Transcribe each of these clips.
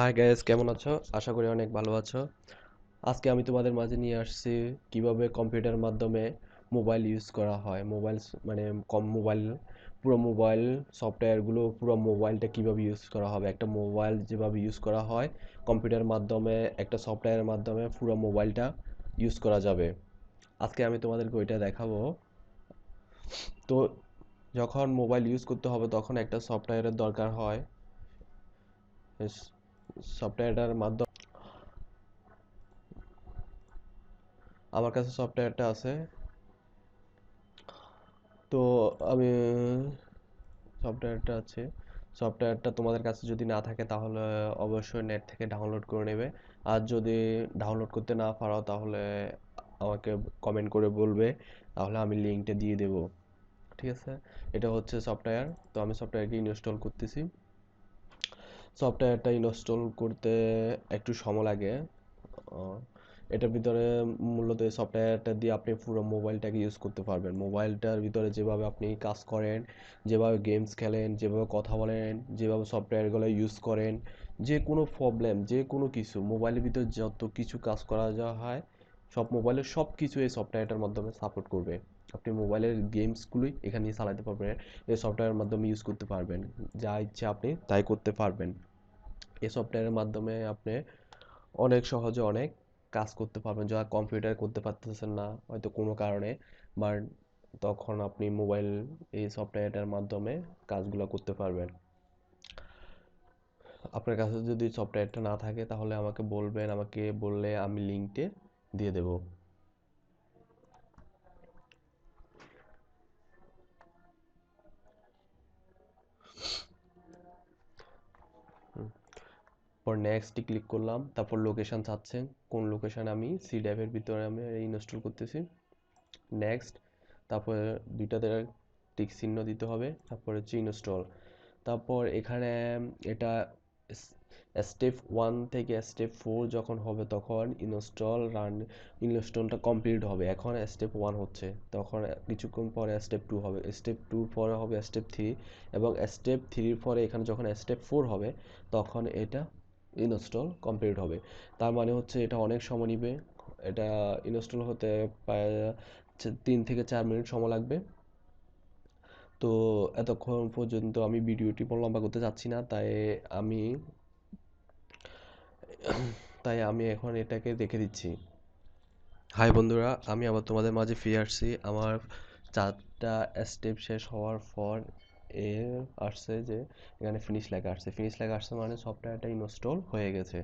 Hi guys কেমন আছো? আশা করি অনেক ভালো আছো। আজকে আমি তোমাদের মাঝে নিয়ে আসছি কীভাবে কম্পিউটার মাধ্যমে মোবাইল ইউজ করা হয়। মোবাইল মানে কম মোবাইল পুরো মোবাইল সফটওয়্যারগুলো পুরো মোবাইলটা কীভাবে ইউজ করা হবে? একটা মোবাইল যেভাবে ইউজ করা হয় কম্পিউটার মাধ্যমে, একটা সফটওয়্যারের মাধ্যমে পুরো মোবাইলটা ইউজ করা যাবে। আজকে আমি তোমাদেরকে ওইটা দেখাবো। তো যখন মোবাইল ইউজ করতে হবে, তখন একটা সফটওয়্যারের দরকার হয়। সফটওয়্যারটার মাধ্যমে আমার কাছে সফটওয়্যারটা আছে। তো আমি সফটওয়্যারটা আছে। সফটওয়্যারটা তোমাদের কাছে যদি না থাকে তাহলে অবশ্যই নেট থেকে ডাউনলোড করে নেবে। আর যদি ডাউনলোড করতে না পারো তাহলে আমাকে কমেন্ট করে বলবে। তাহলে আমি লিঙ্কটা দিয়ে দেব। ঠিক আছে? এটা হচ্ছে সফটওয়্যার। তো আমি সফটওয়্যারকে ইনস্টল করতেছি। সফটওয়্যারটা ইনস্টল করতে একটু সময় লাগে। এটার ভিতরে মূলত সফটওয়্যারটা দিয়ে আপনি পুরো মোবাইলটাকে ইউজ করতে পারবেন। মোবাইলটার ভিতরে যেভাবে আপনি কাজ করেন, যেভাবে গেমস খেলেন, যেভাবে কথা বলেন, যেভাবে সফটওয়্যারগুলো ইউজ করেন, যে কোনো প্রবলেম যে কোনো কিছু, মোবাইলের ভিতরে যত কিছু কাজ করা যাওয়া হয়, সব মোবাইলের সব কিছু এই সফটওয়্যারটার মাধ্যমে সাপোর্ট করবে। আপনি মোবাইলের গেমসগুলোই এখানে চালাতে পারবেন, এই সফটওয়্যারের মাধ্যমে ইউজ করতে পারবেন। যা ইচ্ছে আপনি তাই করতে পারবেন। এই সফটওয়্যারের মাধ্যমে আপনি অনেক সহজে অনেক কাজ করতে পারবেন। যা কম্পিউটার করতে পারতেছেন না, হয়তো কোনো কারণে। বা তখন আপনি মোবাইল এই সফটওয়্যারটার মাধ্যমে কাজগুলো করতে পারবেন। আপনার কাছে যদি সফটওয়্যারটা না থাকে, তাহলে আমাকে বলবেন, আমাকে বললে আমি লিঙ্কটে দিয়ে দেব। পর নেক্সটে ক্লিক করলাম, তারপর লোকেশান চাচ্ছেন, কোন লোকেশান আমি সি ড্রাইভের ভিতরে আমি ইনস্টল করতেছি। নেক্সট তারপরে দুইটাতে টিক চিহ্ন দিতে হবে, তারপর হচ্ছে ইনস্টল তারপর এখানে এটা স্টেপ ওয়ান থেকে স্টেপ ফোর যখন হবে তখন ইনস্টল রান ইনস্টলটা কমপ্লিট হবে। এখন স্টেপ ওয়ান হচ্ছে, তখন কিছুক্ষণ পরে স্টেপ টু হবে। স্টেপ টুর পরে হবে স্টেপ থ্রি এবং স্টেপ থ্রির পরে এখানে যখন স্টেপ ফোর হবে, তখন এটা ইনস্টল কমপ্লিট হবে। তার মানে হচ্ছে এটা অনেক সময় নিবে। এটা ইনস্টল হতে তিন থেকে চার মিনিট সময় লাগবে। তো এতক্ষণ পর্যন্ত আমি ভিডিওটি লম্বা করতে চাচ্ছি না, তাই আমি তাই আমি এখন এটাকে রেখে দিচ্ছি। হাই বন্ধুরা, আমি আবার তোমাদের মাঝে ফিরে আসছি। আমার চারটা স্টেপ শেষ হওয়ার পর এ আসছে যে, এখানে ফিনিশ লেখা আসছে। ফিনিশ লেখা আসছে মানে সফটওয়্যারটা ইনস্টল হয়ে গেছে।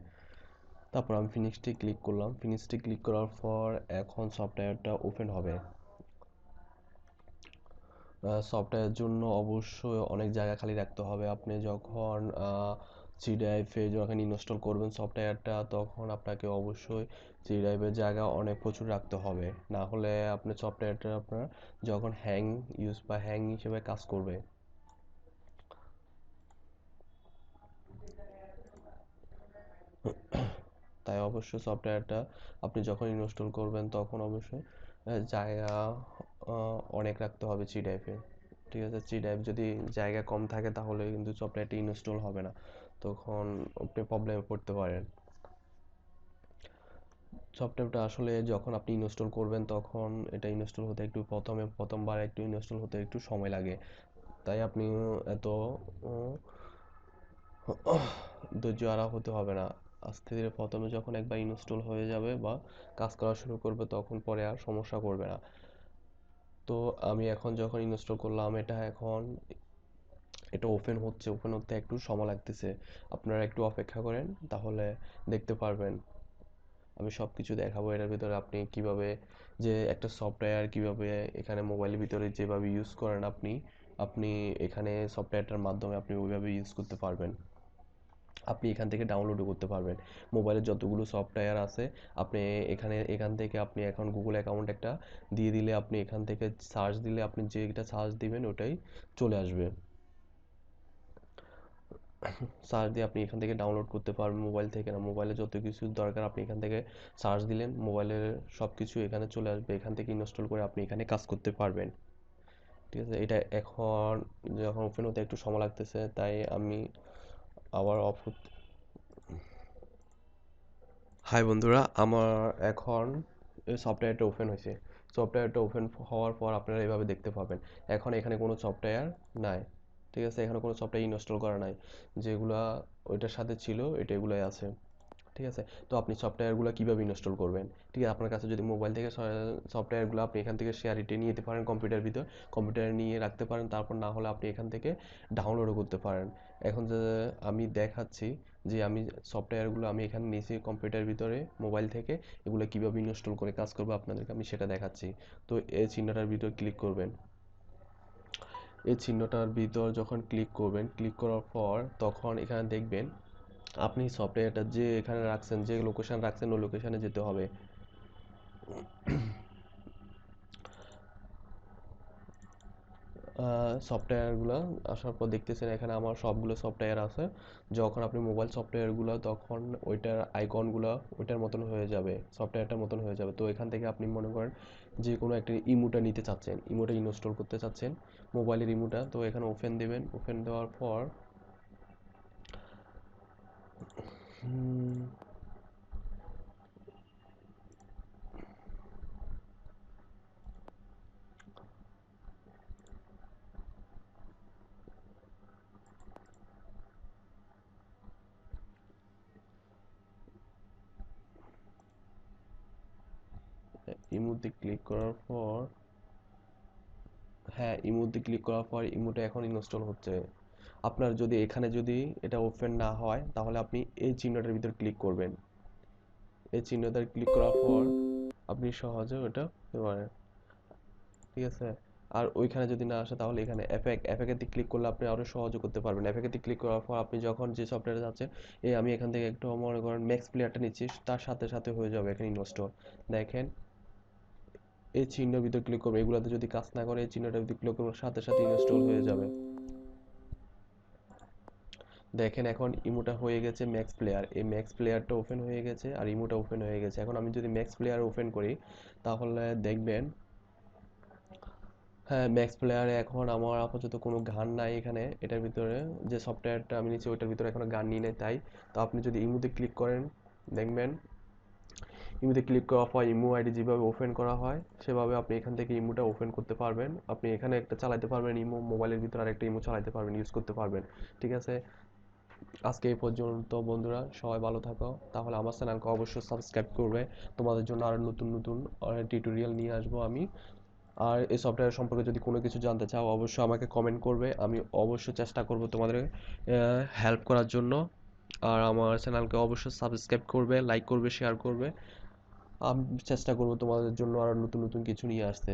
তারপর আমি ফিনিশটি ক্লিক করলাম। ফিনিশটি ক্লিক করার পর এখন সফটওয়্যারটা ওপেন হবে। সফটওয়্যারের জন্য অবশ্যই অনেক জায়গা খালি রাখতে হবে। আপনি যখন সি ড্রাইভে যখন ইনস্টল করবেন সফটওয়্যারটা তখন আপনাকে অবশ্যই সি ড্রাইভের জায়গা অনেক প্রচুর রাখতে হবে। না হলে আপনার সফটওয়্যারটা আপনার যখন হ্যাং ইউজ বা হ্যাং হিসেবে কাজ করবে। তাই অবশ্যই সফটওয়্যারটা আপনি যখন ইনস্টল করবেন তখন অবশ্যই জায়গা অনেক রাখতে হবে সি ড্রাইভে ঠিক আছে? সি ড্রাইভ যদি জায়গা কম থাকে তাহলে কিন্তু সফটওয়্যারটি ইনস্টল হবে না। তখন আপনি প্রবলেমে পড়তে পারেন। সফটওয়্যারটা আসলে যখন আপনি ইনস্টল করবেন তখন এটা ইনস্টল হতে একটু প্রথমে, প্রথমবার একটু ইনস্টল হতে একটু সময় লাগে। তাই আপনি এত ধৈর্য আরা হতে হবে না। আস্তে ধীরে প্রথমে যখন একবার ইনস্টল হয়ে যাবে বা কাজ করা শুরু করবে, তখন পরে আর সমস্যা করবে না। তো আমি এখন যখন ইনস্টল করলাম, এটা এখন, এটা ওপেন হচ্ছে ওপেন হতে একটু সময় লাগতেছে। আপনারা একটু অপেক্ষা করেন, তাহলে দেখতে পারবেন। আমি সব কিছু দেখাবো, এটার ভিতরে আপনি কীভাবে যে একটা সফটওয়্যার কীভাবে এখানে মোবাইলের ভিতরে যেভাবে ইউজ করেন আপনি আপনি এখানে সফটওয়্যারটার মাধ্যমে আপনি ওইভাবে ইউজ করতে পারবেন। আপনি এখান থেকে ডাউনলোডও করতে পারবেন। মোবাইলের যতগুলো সফটওয়্যার আছে, আপনি এখানে, এখান থেকে আপনি এখন গুগল অ্যাকাউন্ট একটা দিয়ে দিলে আপনি এখান থেকে সার্চ দিলে আপনি যেটা সার্চ দিবেন ওটাই চলে আসবে। সার্চ দিয়ে আপনি এখান থেকে ডাউনলোড করতে পারবেন মোবাইল থেকে না। মোবাইলে যত কিছু দরকার আপনি এখান থেকে সার্চ দিলেন মোবাইলের সব কিছু এখানে চলে আসবে। এখান থেকে ইনস্টল করে আপনি এখানে কাজ করতে পারবেন। ঠিক আছে? এটা এখন, যখন ওপেন হতে একটু সময় লাগতেছে, তাই আমি আবার অফ হাই বন্ধুরা, আমার এখন সফটওয়্যারটা ওপেন হয়েছে। সফটওয়্যারটা ওপেন হওয়ার পর আপনারা এভাবে দেখতে পাবেন। এখন এখানে কোনো সফটওয়্যার নাই। ঠিক আছে? এখানে কোনো সফটওয়্যার ইনস্টল করা নাই। যেগুলা ওইটার সাথে ছিল, এটা এগুলাই আছে। ঠিক আছে? তো আপনি সফটওয়্যারগুলো কীভাবে ইনস্টল করবেন? ঠিক আছে, আপনার কাছে যদি মোবাইল থেকে সফটওয়্যারগুলো আপনি এখান থেকে শেয়ার ইটে নিয়ে যেতে পারেন কম্পিউটার ভিতর। কম্পিউটারে নিয়ে রাখতে পারেন, তারপর না হলে আপনি এখান থেকে ডাউনলোডও করতে পারেন। এখন যে আমি দেখাচ্ছি যে আমি সফটওয়্যারগুলো আমি এখানে নিয়েছি কম্পিউটার ভিতরে মোবাইল থেকে, এগুলো কীভাবে ইনস্টল করে কাজ করব আপনাদেরকে আমি সেটা দেখাচ্ছি। তো এই চিহ্নটার ভিতর ক্লিক করবেন। এই চিহ্নটার ভিতর যখন ক্লিক করবেন ক্লিক করার পর তখন এখানে দেখবেন আপনি সফটওয়্যারটা যে এখানে রাখছেন, যে লোকেশন রাখছেন, ওই লোকেশনে যেতে হবে। সফটওয়্যারগুলো আসার পর দেখতেছেন এখানে আমার সবগুলো সফটওয়্যার আছে। যখন আপনি মোবাইল সফটওয়্যারগুলো তখন ওইটার আইকনগুলো ওইটার মতন হয়ে যাবে সফটওয়্যারটার মতন হয়ে যাবে। তো এখান থেকে আপনি মনে করেন যে কোনো একটা ইমোটা নিতে চাচ্ছেন ইমোটা ইনস্টল করতে চাচ্ছেন মোবাইলের ইমোটা তো এখানে ওপেন দেবেন ওপেন দেওয়ার পর ইমোতে ক্লিক করার পর হ্যাঁ ইমোতে ক্লিক করার পর ইমোটা এখন ইনস্টল হচ্ছে। আপনার যদি এখানে যদি এটা ওপেন না হয়, তাহলে আপনি এই চিহ্নটার ভিতর ক্লিক করবেন। এই চিহ্নটার ক্লিক করার পর আপনি সহজে ওটা পারেন। ঠিক আছে? আর ওইখানে যদি না আসে, তাহলে এখানে এফেক্ট এফেক্টেতে ক্লিক করলে আপনি আরও সহজে করতে পারবেন। এফেক্টেতে ক্লিক করার পর আপনি যখন যে সফটওয়্যারে যাচ্ছেন এই আমি এখান থেকে একটু মনে করেন ম্যাক্স প্লেয়ারটা নিচ্ছি, তার সাথে সাথে হয়ে যাবে এখানে ইনস্টল দেখেন, এই চিহ্নের ভিতর ক্লিক করবে এগুলাতে যদি কাজ না করে, এই চিহ্নটার ভিতর ক্লিক করবে সাথে সাথে ইনস্টল হয়ে যাবে। দেখেন এখন ইমোটা হয়ে গেছে ম্যাক্স প্লেয়ার এই ম্যাক্স প্লেয়ারটা ওপেন হয়ে গেছে আর ইমোটা ওপেন হয়ে গেছে। এখন আমি যদি ম্যাক্স প্লেয়ার ওপেন করি, তাহলে দেখবেন হ্যাঁ ম্যাক্স প্লেয়ারে এখন আমার আপাতত কোনো গান নাই এখানে। এটার ভিতরে যে সফটওয়্যারটা আমি নিচ্ছি, ওইটার ভিতরে এখনও গান নিয়ে নেই, তাই। তো আপনি যদি ইমোতে ক্লিক করেন, দেখবেন, ইমোতে ক্লিক করার পর ইমো আইডি যেভাবে ওপেন করা হয়, সেভাবে আপনি এখান থেকে ইমোটা ওপেন করতে পারবেন। আপনি এখানে একটা চালাতে পারবেন ইমো, মোবাইলের ভিতরে আরেকটা ইমো চালাতে পারবেন ইউজ করতে পারবেন। ঠিক আছে? আজকে এই পর্যন্ত, বন্ধুরা, সবাই ভালো থাকো। তাহলে আমার চ্যানেলকে অবশ্যই সাবস্ক্রাইব করবে। তোমাদের জন্য আরও নতুন নতুন টিউটোরিয়াল নিয়ে আসব আমি। আর এই সফটওয়্যার সম্পর্কে যদি কোনো কিছু জানতে চাও, অবশ্যই আমাকে কমেন্ট করবে। আমি অবশ্যই চেষ্টা করব তোমাদের হেল্প করার জন্য। আর আমার চ্যানেলকে অবশ্যই সাবস্ক্রাইব করবে লাইক করবে শেয়ার করবে। আমি চেষ্টা করব তোমাদের জন্য আরও নতুন নতুন কিছু নিয়ে আসতে।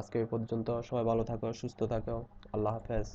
আজকে এই পর্যন্ত সবাই ভালো থাকো, সুস্থ থাকো। আল্লাহ হাফেজ।